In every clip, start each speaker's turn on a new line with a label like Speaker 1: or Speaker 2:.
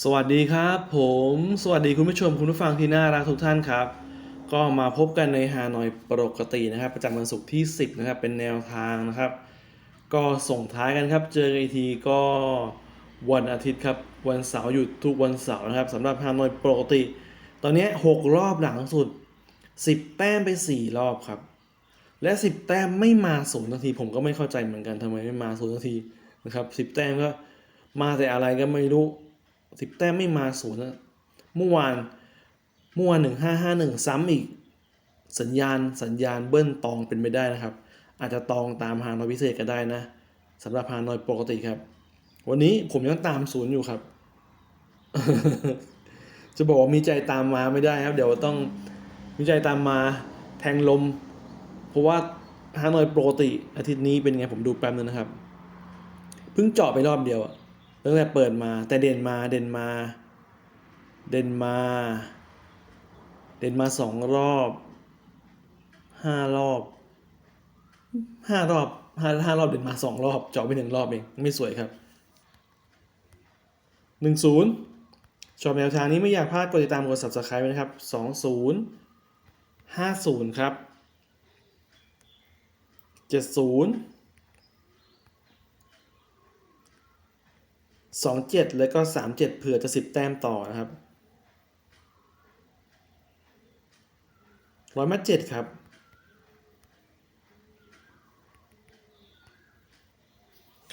Speaker 1: สวัสดีครับผม สวัสดีคุณผู้ชมคุณผู้ฟังที่น่ารักทุกท่านครับ ก็มาพบกันในฮานอยปกตินะครับ ประจำวันศุกร์ที่ 10 นะครับ เป็นแนวทางนะครับ ก็ส่งท้ายกันครับ เจอกันอีกทีก็วันอาทิตย์ครับ วันเสาร์หยุดทุกวันเสาร์นะครับสำหรับฮานอยปกติ ตอนนี้ 6 รอบหลังสุด 10 แต้มไป 4 รอบครับ และ 10 แต้มไม่มาศูนย์นาที ผมก็ไม่เข้าใจเหมือนกันทำไมไม่มาศูนย์นาทีนะครับ 10 แต้มก็มาแต่อะไรก็ไม่รู้ สิบแต้มไม่มาศูนย์นะเมื่อวานเมื่อวานหนึ่งห้าห้าหนึ่งซ้ำอีกสัญญาณสัญญาณเบิ้ลตองเป็นไปได้นะครับ อาจจะตองตามฮานอยพิเศษก็ได้นะสำหรับฮานอยปกติครับ วันนี้ผมยังตามศูนย์อยู่ครับ จะบอกว่ามีใจตามมาไม่ได้ครับ เดี๋ยวต้องมีใจตามมาแทงลม เพราะว่าฮานอยปกติอาทิตย์นี้เป็นไงผมดูแป๊บนึงนะครับ เพิ่งเจาะไปรอบเดียวอะ ตั้งแต่เปิดมาแต่เด่นมาเด่นมา เด่นมา เด่นมาสองรอบห้ารอบห้ารอบห้าห้ารอบเด่นมาสองรอบเจาะไปหนึ่งรอบเองไม่สวยครับหนึ่งศูนย์ชอบแนวทางนี้ไม่อยากพลาดกดติดตามกด subscribe ไว้นะครับสองศูนย์ห้าศูนย์ครับเจ็ดศูนย์ สองเจ็ดแล้วก็สามเจ็ดเผื่อจะสิบแต้มต่อนะครับร้อยมัดเจ็ดครับ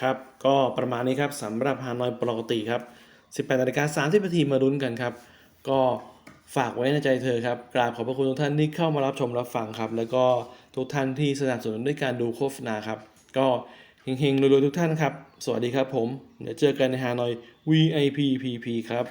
Speaker 1: ครับ ก็ประมาณนี้ครับสำหรับฮานอยปกติครับ 18นาฬิกา30นาทีมาลุ้นกันครับ ก็ฝากไว้ในใจเธอครับ กราบขอบพระคุณทุกท่านที่เข้ามารับชมรับฟังครับ แล้วก็ทุกท่านที่สนับสนุนด้วยการดูโฆษณาครับ ก็ เฮงๆรวยๆทุกท่านครับ สวัสดีครับผม เดี๋ยวเจอกันในฮานอย VIP PP ครับ